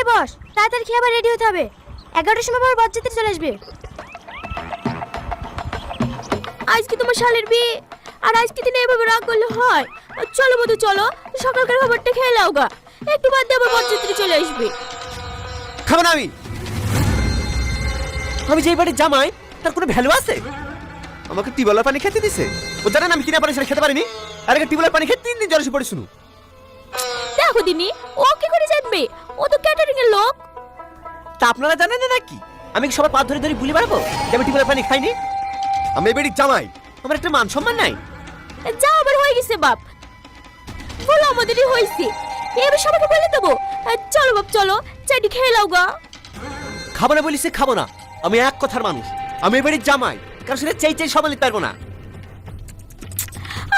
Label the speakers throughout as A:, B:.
A: টেবিলে বস তাড়াতাড়ি খেয়ে আবার রেডি হতে হবে। এগারোটার সময় আবার বরযাত্রী চলে আসবে। আজকে তোমার শালের বিয়ে আর আজকে দিনে এভাবে রাগ করলে হয়? চলো মধু চলো সকালকার খাবারটা খেয়ে নাও গা। একটু বাদ দিয়ে আবার বরযাত্রী চলে আসবে।
B: খাব না আমি। আমি যেই বাড়ির জামাই তার কোনো ভ্যালু আছে? আমাকে টিউবওয়েলের পানি খেতে দিছে। ও জানেন আমি কিনা পানি সেটা খেতে পারিনি। আর আগে টিউবওয়েলের পানি খেয়ে তিন দিন জ্বর এসে পড়ে শুনু।
A: দেখো দিনি ও কি করে জানবে? ও তো ক্যাটারিং এর লোক।
B: তা আপনারা জানেন না নাকি? আমি কি সবার পা ধরে ধরে বুলি বেড়াবো যে আমি টিউবওয়েলের পানি খাইনি? আমি বাড়ির জামাই। আমার একটা মান সম্মান নাই?
A: যা আবার হয়ে গেছে বাপ। বলো আমাদেরই হয়েছে। এবার সবাইকে বলে দেবো। চলো বাপ চলো। চাইটি খেয়ে নাও গা।
B: খাব না বলিস খাব না। আমি এক কথার মানুষ। আমি এই বাড়ির জামাই। কারণ সেটা চাই চাই সবাই নিতে পারব না।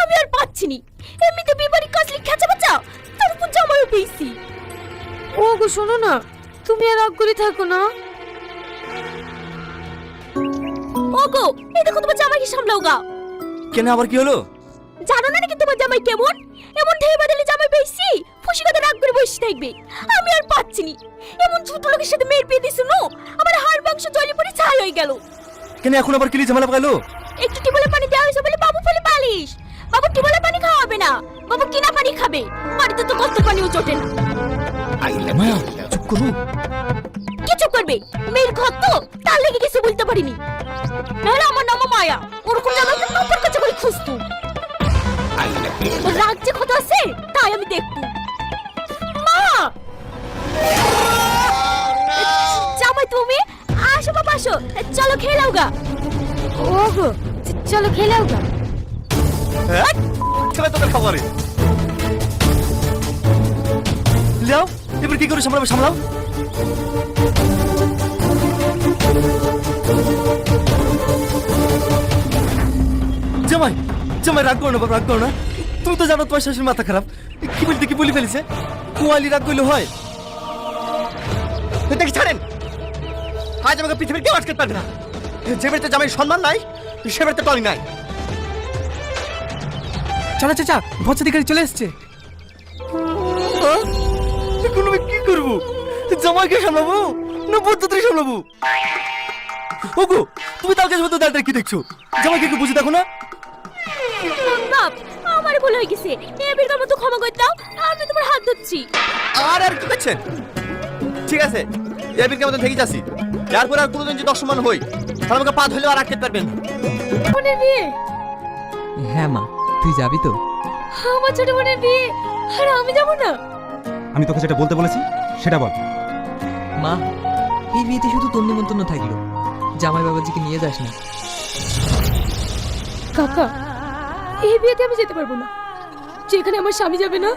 A: আমি আর পাচ্ছি নি। এমনিতে বিবারি কাজলি খেচা বাচ্চা। তার উপর জামাইও পেয়েছি। ও গো শোনো না। তুমি আর রাগ করে থাকো না। ও গো এই দেখো তোমার জামাইকে সামলাও গা।
B: কেন আবার কি হলো?
A: জানো না নাকি তোমার জামাই কেমন? এমন ঢেউ বাদলে জামাই পেয়েছি খুশি কথা রাগ করে বসে থাকবে। আমি আর পাচ্ছি নি। এমন ছোট লোকের সাথে মেয়ের বিয়ে দিছো নো? আমার হাড় মাংস জলে পড়ে ছাই হয়ে গেল।
B: কেন এখন আবার কিলি ঝামেলা পাকালো?
A: একটু টিবলে পানি দেওয়া হয়েছে বলে বাবু ফেলে পালিস বাবু টিবলে পানি খাওয়া হবে না। বাবু কিনা পানি খাবে। বাড়িতে তো কষ্ট পানিও চটে না।
B: মায়া চুপ করু।
A: কি চুপ করবে? মেয়ের ঘর তো তার লেগে কিছু বলতে পারিনি। নাহলে আমার নাম মায়া। ওরকম জামাইকে নম্বর কাছে করে খুঁজতু রাগ যে কত আছে তাই আমি দেখতু মা! জামাই তুমি আসো বাবা আসো। চলো খেয়ে নাও গা। ওগো চলো খেয়ে নাও গা।
B: হ্যাঁ? ছেলে তোদের খাবারে। যাও এবার কি করে সামলাবে সামলাও? জামাই জামাই রাগ করো না বাবা রাগ করো না। তুমি তো জানো তোমার শাশুড়ির মাথা খারাপ। কি বলতে কি বলে ফেলেছে? কোয়ালি রাগ করলে হয়। দেখি ছাড়েন। আজ আমাকে পৃথিবীর কেউ আটকে পারবে না। যে বাড়িতে জামাই সম্মান নাই সে বাড়িতে টলি নাই।
C: চাচা চাচা ভচ্চা দিকে চলে এসছে।
B: এখন আমি কি করব? জামাইকে সামলাবো? না বদ্ধত্রী সামলাবো? ওগো তুমি তার কাছে দাঁড়িয়ে কি দেখছ? জামাইকে একটু বুঝে দেখো না।
A: বাপ আমার ভুল হয়ে গেছে। এবার মতো ক্ষমা করে দাও আমি তোমার হাত ধরছি।
B: আর আর কি করছেন? ঠিক আছে এবিরকে মতন থেকে যাচ্ছি। তারপর আর কোনোদিন যদি অসম্মান হই তাহলে আমাকে পা ধরলেও আর আটকে পারবেন
A: বোনের বিয়ে
C: হ্যাঁ মা তুই যাবি তো?
A: আমার ছোট বোনের বিয়ে আর আমি যাব না?
D: আমি তোকে যেটা বলতে বলেছি সেটা বল।
C: মা এই বিয়েতে শুধু তোর নিমন্ত্রণ থাকল। জামাই বাবাজিকে নিয়ে যাস না।
A: কাকা এই বিয়েতে আমি যেতে পারব না। যেখানে আমার স্বামী যাবে না